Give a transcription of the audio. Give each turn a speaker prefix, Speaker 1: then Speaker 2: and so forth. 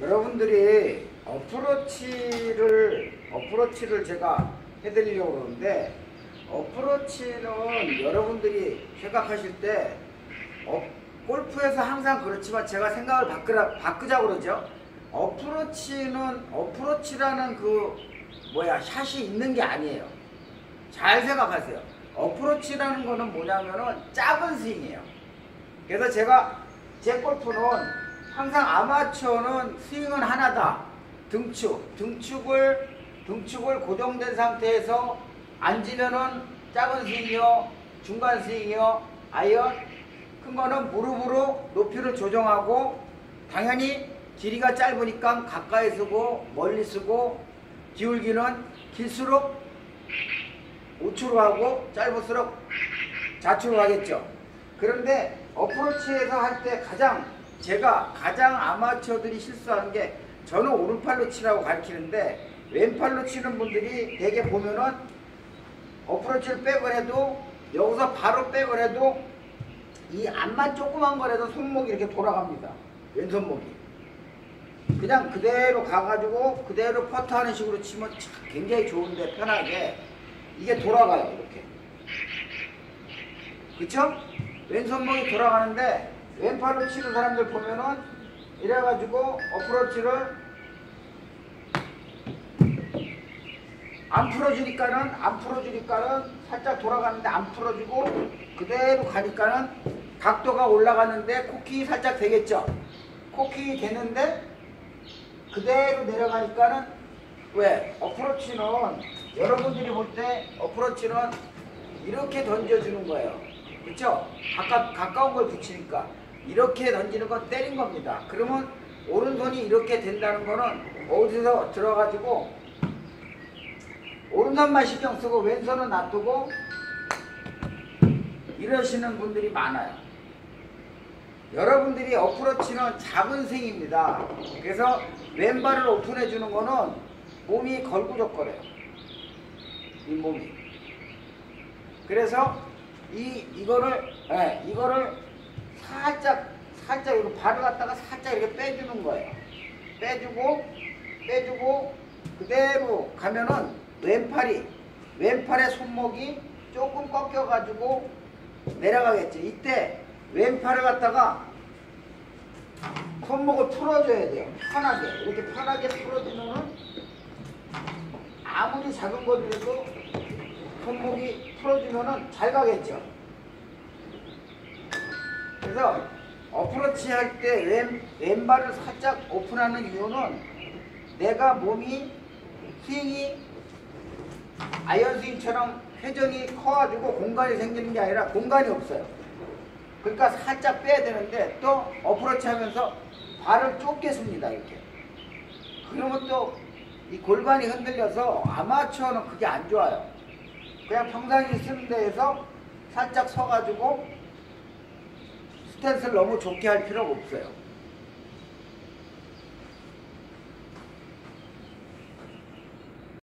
Speaker 1: 여러분들이 어프로치를 어프로치를 제가 해드리려고 그러는데 어프로치는 여러분들이 생각하실 때 어, 골프에서 항상 그렇지만 제가 생각을 바꾸라, 바꾸자 그러죠. 어프로치는 어프로치라는 그 뭐야 샷이 있는 게 아니에요. 잘 생각하세요. 어프로치라는 거는 뭐냐면은 작은 스윙이에요. 그래서 제가 제 골프는 항상 아마추어는 스윙은 하나다. 등축, 등축을 등축을 고정된 상태에서 앉으면은 작은 스윙이요, 중간 스윙이요, 아이언 큰 거는 무릎으로 높이를 조정하고 당연히 길이가 짧으니까 가까이 쓰고 멀리 쓰고 기울기는 길수록 우측으로 하고 짧을수록 좌측으로 하겠죠. 그런데 어프로치에서 할 때 가장 제가 가장 아마추어들이 실수하는 게 저는 오른팔로 치라고 가르치는데 왼팔로 치는 분들이 대개 보면은 어프로치를 백을 해도 여기서 바로 백을 해도 이 앞만 조그만 거라도 손목이 이렇게 돌아갑니다. 왼손목이. 그냥 그대로 가가지고 그대로 퍼트하는 식으로 치면 참 굉장히 좋은데 편하게 이게 돌아가요 이렇게. 그쵸? 왼손목이 돌아가는데 왼팔로 치는 사람들 보면은 이래가지고 어프로치를 안 풀어주니까는 안 풀어주니까는 살짝 돌아가는데 안 풀어주고 그대로 가니까는 각도가 올라가는데 코킹이 살짝 되겠죠. 코킹이 되는데 그대로 내려가니까는 왜 어프로치는 여러분들이 볼 때 어프로치는 이렇게 던져주는 거예요. 그렇죠? 가까, 가까운 걸 붙이니까 이렇게 던지는 건 때린 겁니다. 그러면 오른손이 이렇게 된다는 거는 어디서 들어가지고 오른손만 신경 쓰고 왼손은 놔두고 이러시는 분들이 많아요. 여러분들이 어프로치는 작은 스윙입니다. 그래서 왼발을 오픈해 주는 거는 몸이 걸구적거려요. 이 몸이. 그래서 이 이거를 예, 이거를 살짝 이거 발을 갖다가 살짝 이렇게 빼주는 거예요. 빼주고 빼주고 그대로 가면은 왼팔이 왼팔의 손목이 조금 꺾여 가지고 내려가겠죠. 이때 왼팔을 갖다가 손목을 풀어줘야 돼요. 편하게 이렇게 편하게 풀어주면은 아무리 작은 거라도 손목이 풀어주면은 잘 가겠죠. 그래서 어프로치 할 때 왼, 왼발을 살짝 오픈하는 이유는 내가 몸이 스윙이 아이언 스윙처럼 회전이 커가지고 공간이 생기는 게 아니라 공간이 없어요. 그러니까 살짝 빼야 되는데 또 어프로치 하면서 발을 좁게 씁니다 이렇게. 그러면 또 이 골반이 흔들려서 아마추어는 그게 안 좋아요. 그냥 평상시 쓰는 데에서 살짝 서가지고 스탠스를 너무 좋게 할 필요가 없어요.